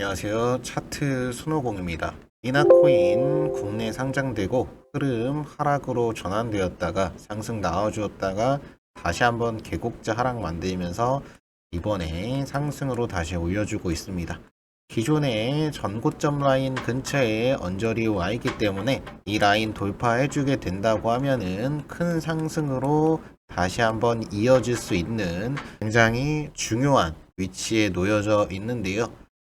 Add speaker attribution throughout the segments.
Speaker 1: 안녕하세요. 차트 순호공입니다. 이나코인 국내 상장되고 흐름 하락으로 전환되었다가 상승 나와주었다가 다시 한번 계곡자 하락 만들면서 이번에 상승으로 다시 올려주고 있습니다. 기존의 전고점 라인 근처에 언저리 와 있기 때문에 이 라인 돌파해주게 된다고 하면은 큰 상승으로 다시 한번 이어질 수 있는 굉장히 중요한 위치에 놓여져 있는데요.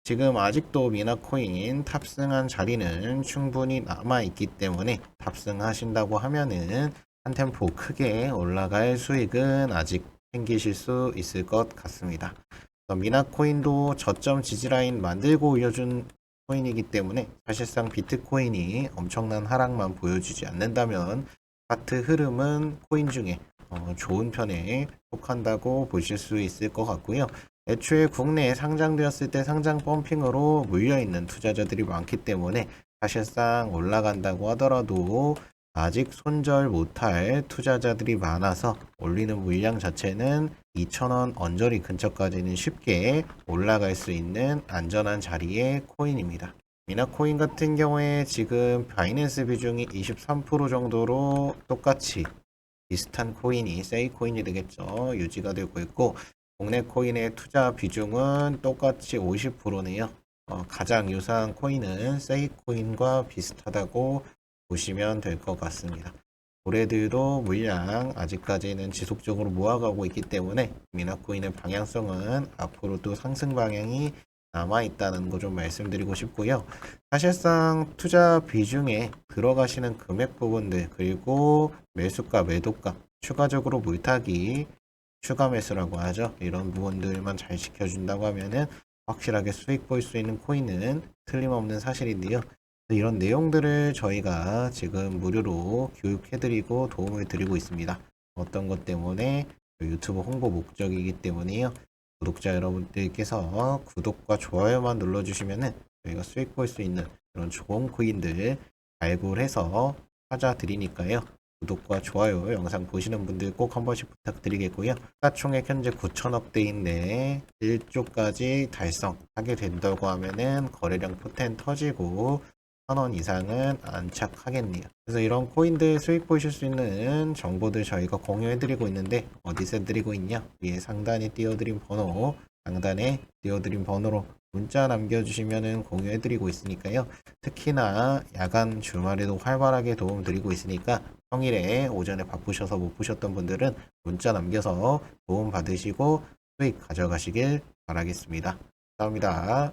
Speaker 1: 지금 아직도 미나코인 탑승한 자리는 충분히 남아있기 때문에 탑승하신다고 하면은 한 템포 크게 올라갈 수익은 아직 챙기실 수 있을 것 같습니다. 미나코인도 저점 지지라인 만들고 올려준 코인이기 때문에 사실상 비트코인이 엄청난 하락만 보여주지 않는다면 차트 흐름은 코인 중에 어, 좋은 편에 속한다고 보실 수 있을 것 같고요. 애초에 국내에 상장되었을 때 상장 펌핑으로 물려있는 투자자들이 많기 때문에 사실상 올라간다고 하더라도 아직 손절 못할 투자자들이 많아서 올리는 물량 자체는 2,000원 언저리 근처까지는 쉽게 올라갈 수 있는 안전한 자리의 코인입니다. 미나코인 같은 경우에 지금 바이낸스 비중이 23% 정도로 똑같이 비슷한 코인이 세이코인이 되겠죠. 유지가 되고 있고 국내 코인의 투자 비중은 똑같이 50%네요. 어, 가장 유사한 코인은 세이코인과 비슷하다고 보시면 될 것 같습니다. 올해들도 물량 아직까지는 지속적으로 모아가고 있기 때문에 미나코인의 방향성은 앞으로도 상승 방향이 남아 있다는 거 좀 말씀드리고 싶고요. 사실상 투자 비중에 들어가시는 금액 부분들 그리고 매수가 매도가 추가적으로 물타기 추가 매수라고 하죠. 이런 부분들만 잘 지켜준다고 하면은 확실하게 수익 볼 수 있는 코인은 틀림없는 사실인데요. 이런 내용들을 저희가 지금 무료로 교육해드리고 도움을 드리고 있습니다. 어떤 것 때문에 유튜브 홍보 목적이기 때문에요. 구독자 여러분들께서 구독과 좋아요만 눌러주시면은 저희가 수익 볼 수 있는 그런 좋은 코인들 발굴해서 찾아드리니까요. 구독과 좋아요 영상 보시는 분들 꼭 한 번씩 부탁드리겠고요. 시가총액 현재 9천억대인데 1조까지 달성하게 된다고 하면은 거래량 포텐 터지고 1,000원 이상은 안착하겠네요. 그래서 이런 코인들 수익 보실 수 있는 정보들 저희가 공유해드리고 있는데 어디서 드리고 있냐? 위에 상단에 띄워드린 번호, 상단에 띄워드린 번호로 문자 남겨주시면 공유해드리고 있으니까요. 특히나 야간 주말에도 활발하게 도움드리고 있으니까 평일에 오전에 바쁘셔서 못 보셨던 분들은 문자 남겨서 도움 받으시고 수익 가져가시길 바라겠습니다. 감사합니다.